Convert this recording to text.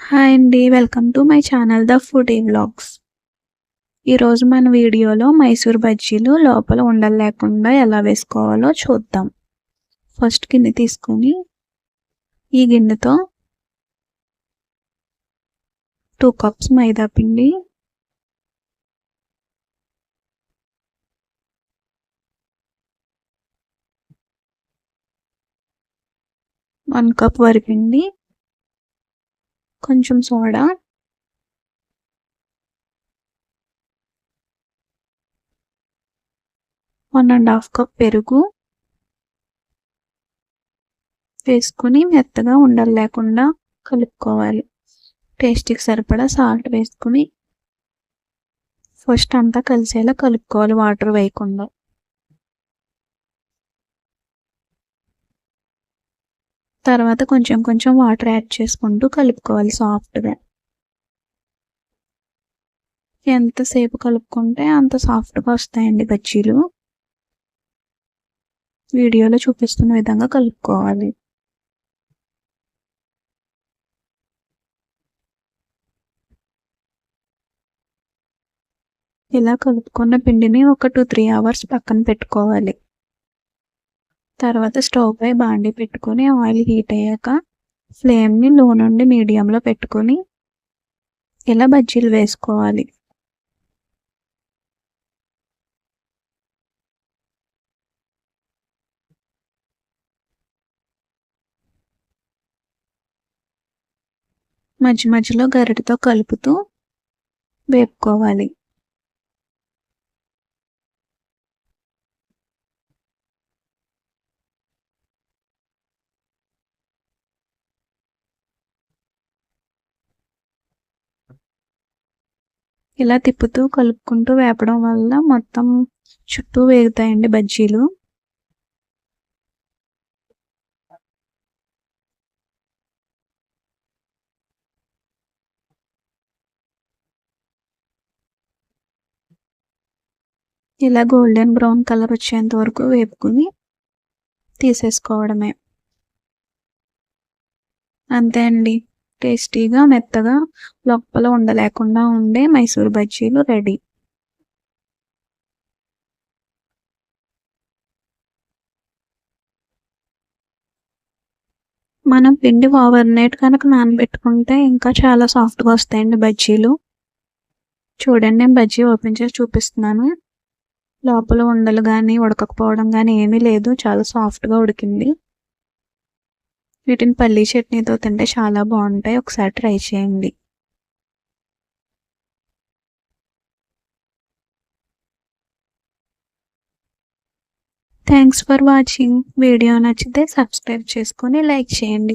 Hi అండి. Welcome to my channel the food ఈ vlogs ఈరోజు మన వీడియోలో మైసూర్ బజ్జీలు లోపల ఉండలు లేకుండా ఎలా వేసుకోవాలో చూద్దాం. ఫస్ట్ గిన్నె తీసుకొని ఈ గిన్నెతో టూ కప్స్ మైదా పిండి వన్ కప్ వరిపిండి కొంచెం soda. One and half cup పెరుగు. వేసుకుని మెత్తగా ఉండలు లేకుండా కలుపుకోవాలి. టేస్ట్కి సరిపడా సాల్ట్ వేసుకుని ఫస్ట్ అంతా కలిసేలా కలుపుకోవాలి వాటర్ వేయకుండా. తర్వాత కొంచెం కొంచెం వాటర్ యాడ్ చేసుకుంటూ కలుపుకోవాలి సాఫ్ట్గా ఎంతసేపు కలుపుకుంటే అంత సాఫ్ట్గా వస్తాయండి బజ్జీలు. వీడియోలో చూపిస్తున్న విధంగా కలుపుకోవాలి. ఇలా కలుపుకున్న పిండిని ఒక టూ త్రీ అవర్స్ పక్కన పెట్టుకోవాలి. తర్వాత స్టవ్ పై బాండి పెట్టుకొని ఆయిల్ హీట్ అయ్యాక ఫ్లేమ్ని లో నుండి మీడియంలో పెట్టుకొని ఇలా బజ్జీలు వేసుకోవాలి. మధ్య మధ్యలో గరిటతో కలుపుతూ వేపుకోవాలి. ఇలా తిప్పుతూ కలుపుకుంటూ వేపడం వల్ల మొత్తం చుట్టూ వేగుతాయండి బజ్జీలు. ఇలా గోల్డెన్ బ్రౌన్ కలర్ వచ్చేంత వరకు వేపుకుని తీసేసుకోవడమే. అంతే అండి. టేస్టీగా మెత్తగా లోపల ఉండలేకుండా ఉండే మైసూర్ బజ్జీలు రెడీ. మనం పిండి ఓవర్ నైట్ కనుక నానబెట్టుకుంటే ఇంకా చాలా సాఫ్ట్గా వస్తాయండి బజ్జీలు. చూడండి నేను బజ్జీ ఓపెన్ చేసి చూపిస్తున్నాను. లోపల ఉండలు కానీ ఉడకకపోవడం కానీ ఏమీ లేదు. చాలా సాఫ్ట్గా ఉడికింది. వీటిని పల్లీ చట్నీతో తింటే చాలా బాగుంటాయి. ఒకసారి ట్రై చేయండి. థ్యాంక్స్ ఫర్ వాచింగ్ వీడియో నచ్చితే సబ్స్క్రైబ్ చేసుకొని లైక్ చేయండి.